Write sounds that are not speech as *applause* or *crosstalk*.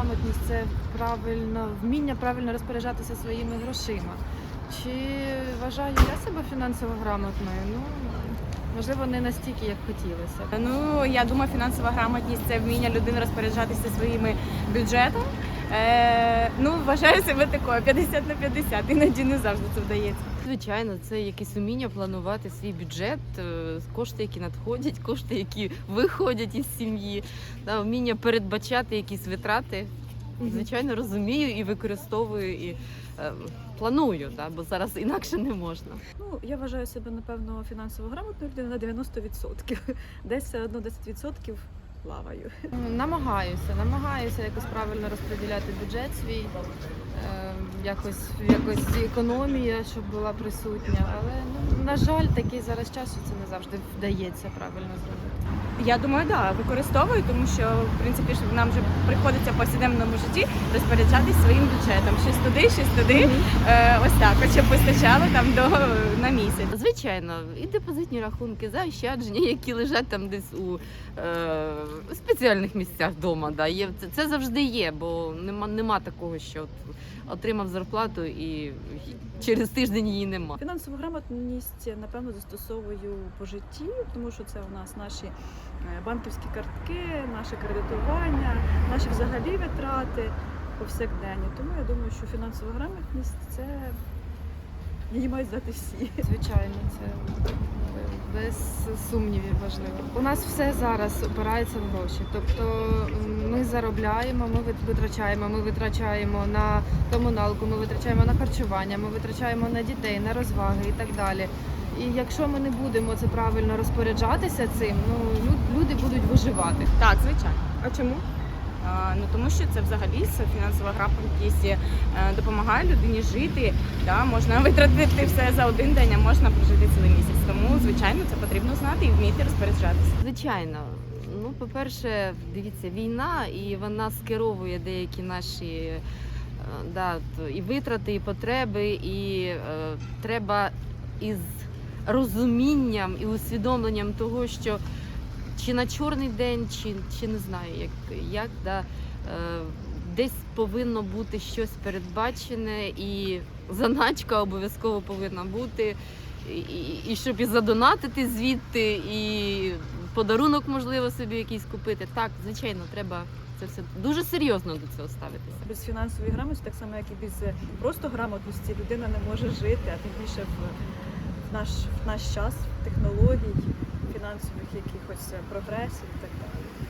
грамотність це правильно вміння правильно розпоряджатися своїми грошима. Чи вважаю я себе фінансово грамотною? Ну можливо, не настільки, як хотілося. Ну я думаю, фінансова грамотність це вміння людини розпоряджатися своїм бюджетом. Е, ну вважаю себе такою 50 на 50, іноді не завжди це вдається. Звичайно, це якесь уміння планувати свій бюджет, е, кошти, які надходять, *laughs* кошти, які виходять із сім'ї, да, вміння передбачати якісь витрати. Звичайно, розумію і використовую і е, планую, да, бо зараз інакше не можна. Ну, я вважаю себе, напевно, фінансово грамотною людиною на 90%. *laughs* Десь одно 10% плаваю. Намагаюся, намагаюся якось правильно розподіляти бюджет свій, е, якось якось економія, щоб була присутня. Але ну на жаль, такий зараз час, що це не завжди вдається правильно зробити. Я думаю, да, використовую, тому що в принципі ж нам вже приходиться в повсякденному житті розпоряджатись своїм бюджетом. Щось туди, щось туди. Е, ось так, от щоб вистачало там до на місяць. Звичайно, і депозитні рахунки, заощадження, які лежать там десь у е, спеціальних місцях вдома. Да, є, це, це завжди є, бо нема, нема такого, що от отримав зарплату і через тиждень її нема. Фінансову грамотність, напевно, застосовую по житті, тому що це у нас наші е, банківські картки, наше кредитування, наші взагалі витрати повсякденні. Тому я думаю, що фінансова грамотність це її мають знати всі. Звичайно, це без сумнівів важливо. У нас все зараз опирається в гроші. Тобто ми заробляємо, ми витрачаємо, ми витрачаємо на комуналку, ми витрачаємо на харчування, ми витрачаємо на дітей, на розваги і так далі. І якщо ми не будемо це правильно розпоряджатися цим, ну люди будуть виживати. Так, звичайно. А чому? Ну тому що це взагалі фінансова грамотність е, допомагає людині жити. Да? Можна *laughs* витратити все за один день, а можна прожити цілий місяць. Тому, звичайно, це потрібно знати і вміти розпоряджатися. Звичайно. Ну, по-перше, дивіться, війна, і вона скеровує деякі наші е, да, і витрати, і потреби, і е, треба із розумінням і усвідомленням того, що чи на чорний день, чи, чи не знаю, як, як да, е, десь повинно бути щось передбачене, і заначка обов'язково повинна бути. І, і, щоб і задонатити звідти, і подарунок можливо собі якийсь купити. Так, звичайно, треба це все дуже серйозно до цього ставитися. Без фінансової грамотності, так само як і без е, просто грамотності, людина не може жити, а тим більше в, в наш в наш час технологій, фінансових якихось е, прогресів так